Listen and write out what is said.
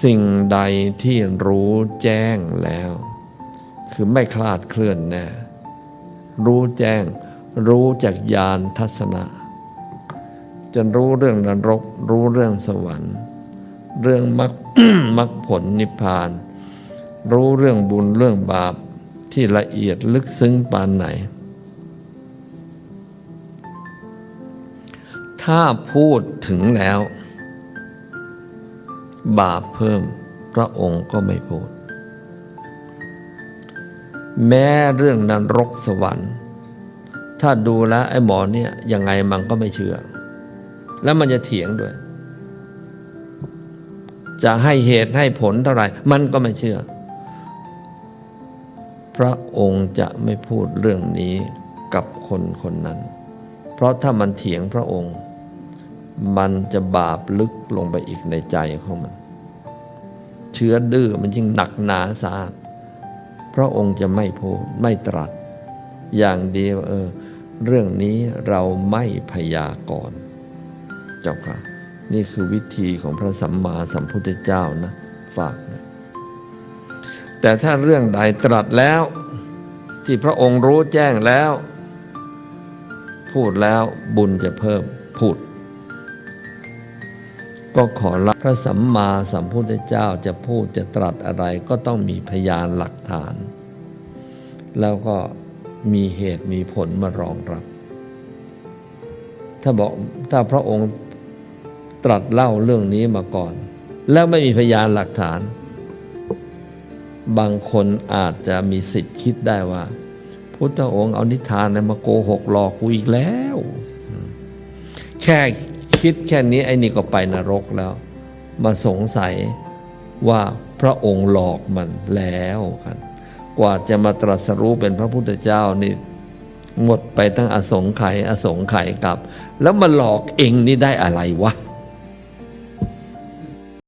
สิ่งใดที่รู้แจ้งแล้ว คือไม่คลาดเคลื่อนแน่รู้แจ้ง รู้จากญาณทัศนะจนรู้เรื่องนรก รู้เรื่องสวรรค์ เรื่องมรรคมรรคผลนิพพาน รู้เรื่องบุญเรื่องบาปที่ละเอียดลึกซึ้งปานไหน ถ้าพูดถึงแล้ว บาปเพิ่มพระองค์ก็ไม่พูด แม้เรื่องนรกสวรรค์ ถ้าดูแล้วไอ้หมอเนี่ยยังไงมันก็ไม่เชื่อ แล้วมันจะเถียงด้วย จะให้เหตุให้ผลเท่าไหร่ มันก็ไม่เชื่อ พระองค์จะไม่พูดเรื่องนี้กับคนคนนั้น เพราะถ้ามันเถียงพระองค์ มันจะบาปลึกลงไปอีกในใจของมัน เชื้อดื้อมันยิ่งหนักหนาสาหัสพระองค์จะไม่พูดไม่ตรัส อย่างเดียวเออ เรื่องนี้เราไม่พยากรณ์เจ้าค่ะ นี่คือวิธีของพระสัมมาสัมพุทธเจ้านะ ฝากนะแต่ถ้าเรื่องใดตรัสแล้ว ที่พระองค์รู้แจ้งแล้ว พูดแล้วบุญจะเพิ่มพูด ก็ขอรับพระสัมมาสัมพุทธเจ้าจะพูดจะตรัสอะไรก็ต้องมีพยานหลักฐาน แล้วก็มีเหตุมีผลมารองรับ ถ้าบอกถ้าพระองค์ตรัสเล่าเรื่องนี้มาก่อน แล้วไม่มีพยานหลักฐาน บางคนอาจจะมีสิทธิ์คิดได้ว่า พุทธองค์เอานิทานมาโกหกหลอกกูอีกแล้ว แค่ คิดแค่นี้ไอ้นี่ก็ไปนรกแล้ว มาสงสัยว่าพระองค์หลอกมันแล้วกันกว่าจะมาตรัสรู้เป็นพระพุทธเจ้านี่หมดไปตั้งอสงไขยอสงไขยกับ แล้วมาหลอกเองนี่ได้อะไรวะ